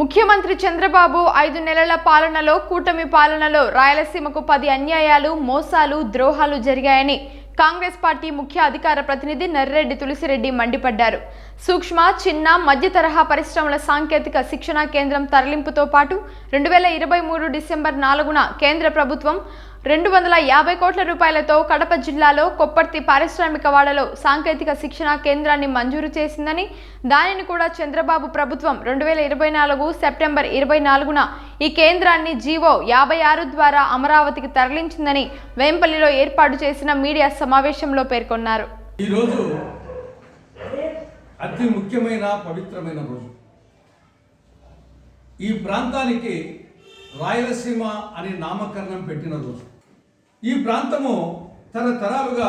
ముఖ్యమంత్రి చంద్రబాబు ఐదు నెలల పాలనలో కూటమి పాలనలో రాయలసీమకు పది అన్యాయాలు మోసాలు ద్రోహాలు జరిగాయని కాంగ్రెస్ పార్టీ ముఖ్య అధికార ప్రతినిధి నర్రెడ్డి తులసిరెడ్డి మండిపడ్డారు. సూక్ష్మ చిన్న మధ్య తరహా పరిశ్రమల సాంకేతిక శిక్షణా కేంద్రం తరలింపుతో పాటు రెండు వేల ఇరవై మూడు డిసెంబర్ నాలుగున కేంద్ర ప్రభుత్వం రెండు వందల యాభై కోట్ల రూపాయలతో కడప జిల్లాలో కొప్పర్తి పారిశ్రామిక వాడలో సాంకేతిక శిక్షణ కేంద్రాన్ని మంజూరు చేసిందని దానిని కూడా చంద్రబాబు ప్రభుత్వం రెండు వేల ఇరవై నాలుగు సెప్టెంబర్ ఇరవై నాలుగున ఈ కేంద్రాన్ని జీవో యాభై ఆరు ద్వారా అమరావతికి తరలించిందని వేంపల్లిలో ఏర్పాటు చేసిన మీడియా సమావేశంలో పేర్కొన్నారు. ఈరోజు అతి ముఖ్యమైన పవిత్రమైన రోజు. ఈ ప్రాంతానికి రాయలసీమ అనే నామకరణం పెట్టిన రోజు. ఈ ప్రాంతము తరతరాలుగా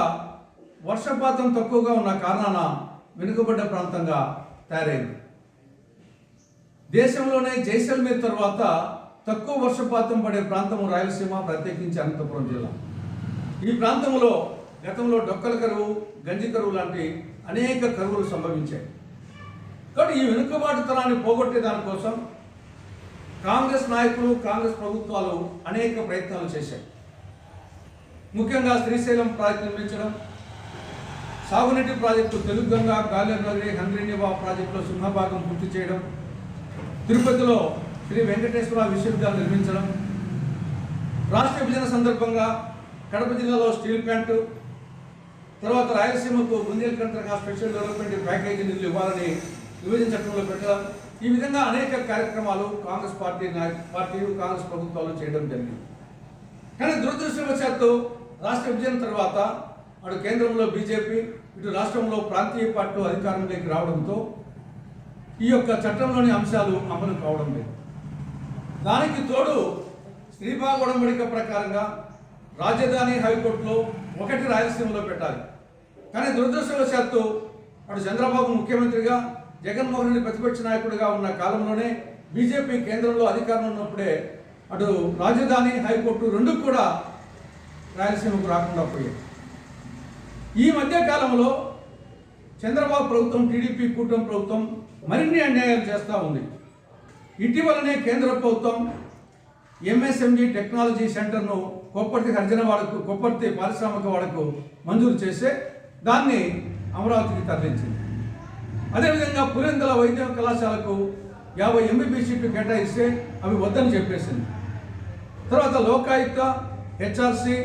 వర్షపాతం తక్కువగా ఉన్న కారణాన వెనుకబడ్డ ప్రాంతంగా తయారైంది. దేశంలోనే జైసల్మేర్ తర్వాత తక్కువ వర్షపాతం పడే ప్రాంతము రాయలసీమ ప్రత్యేకించి అనంతపురం జిల్లా. ఈ ప్రాంతంలో గతంలో డొక్కల కరువు గంజి కరువు లాంటి అనేక కరువులు సంభవించాయి. కాబట్టి ఈ వెనుకబాటుతనాన్ని పోగొట్టే దానికోసం కాంగ్రెస్ నాయకులు కాంగ్రెస్ ప్రభుత్వాలు అనేక ప్రయత్నాలు చేశాయి. ముఖ్యంగా శ్రీశైలం ప్రాజెక్టు నిర్మించడం సాగునీటి ప్రాజెక్టు తెలుగు గంగ గాలి నగరి హంద్రీనివా ప్రాజెక్టులో సింహభాగం పూర్తి చేయడం తిరుపతిలో శ్రీ వెంకటేశ్వర విశ్వవిద్యాలయం నిర్మించడం రాష్ట్ర విభజన సందర్భంగా కడప జిల్లాలో స్టీల్ ప్లాంటు తర్వాత రాయలసీమకు బుందేల్ఖండ్గా స్పెషల్ డెవలప్మెంట్ ప్యాకేజీ నిధులు ఇవ్వాలని విభజన చట్టంలో పెట్టడం. ఈ విధంగా అనేక కార్యక్రమాలు కాంగ్రెస్ పార్టీ నాయ- పార్టీలు కాంగ్రెస్ ప్రభుత్వాలు చేయడం జరిగింది. కానీ దురదృష్టవశాత్తు రాష్ట్ర విభజన తర్వాత అటు కేంద్రంలో బీజేపీ ఇటు రాష్ట్రంలో ప్రాంతీయ పార్టీలు అధికారంలోకి రావడంతో ఈ యొక్క చట్టంలోని అంశాలు అమలు కావడం లేదు. దానికి తోడు శ్రీభాగ ఉడంబడిక ప్రకారంగా రాజధాని హైకోర్టులో ఒకటి రాయలసీమలో పెట్టాలి. కానీ దురదృష్టవశాత్తు అటు చంద్రబాబు ముఖ్యమంత్రిగా జగన్మోహన్ రెడ్డి ప్రతిపక్ష నాయకుడిగా ఉన్న కాలంలోనే బీజేపీ కేంద్రంలో అధికారంలో ఉన్నప్పుడే అటు రాజధాని హైకోర్టు రెండు కూడా రాయలసీమకు రాకుండా పోయాయి. ఈ మధ్యకాలంలో చంద్రబాబు ప్రభుత్వం టీడీపీ కూటమి ప్రభుత్వం మరిన్ని అన్యాయాలు చేస్తూ ఉంది. ఇటీవలనే కేంద్ర ప్రభుత్వం ఎంఎస్ఎంజీ టెక్నాలజీ సెంటర్ను కొప్పర్తి హర్జనవాడకు కొప్పర్తి పారిశ్రామిక వాడకు మంజూరు చేస్తే దాన్ని అమరావతికి తరలించింది. అదేవిధంగా పులిందల వైద్య కళాశాలకు యాభై ఎంబీబీ సీట్లు కేటాయిస్తే అవి వద్దని చెప్పేసింది. తర్వాత లోకాయుక్త హెచ్ఆర్సి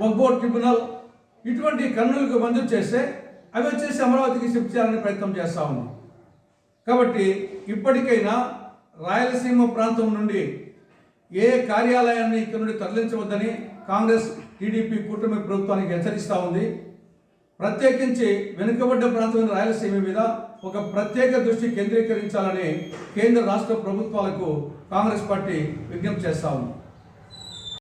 వగ్గో ట్రిబ్యునల్ ఇటువంటి కర్నూలుకు మంజూరు చేస్తే అవి వచ్చేసి అమరావతికి షిఫ్ట్ చేయాలని ప్రయత్నం చేస్తూ ఉంది. కాబట్టి ఇప్పటికైనా రాయలసీమ ప్రాంతం నుండి ఏ కార్యాలయాన్ని ఇక్కడ నుండి తరలించవద్దని కాంగ్రెస్ టీడీపీ కూటమి ప్రభుత్వానికి హెచ్చరిస్తూ ఉంది. ప్రత్యేకించి వెనుకబడ్డ ప్రాంతమైన రాయలసీమ మీద ఒక ప్రత్యేక దృష్టి కేంద్రీకరించాలని కేంద్ర రాష్ట్ర ప్రభుత్వాలకు కాంగ్రెస్ పార్టీ విజ్ఞప్తి చేస్తా ఉంది.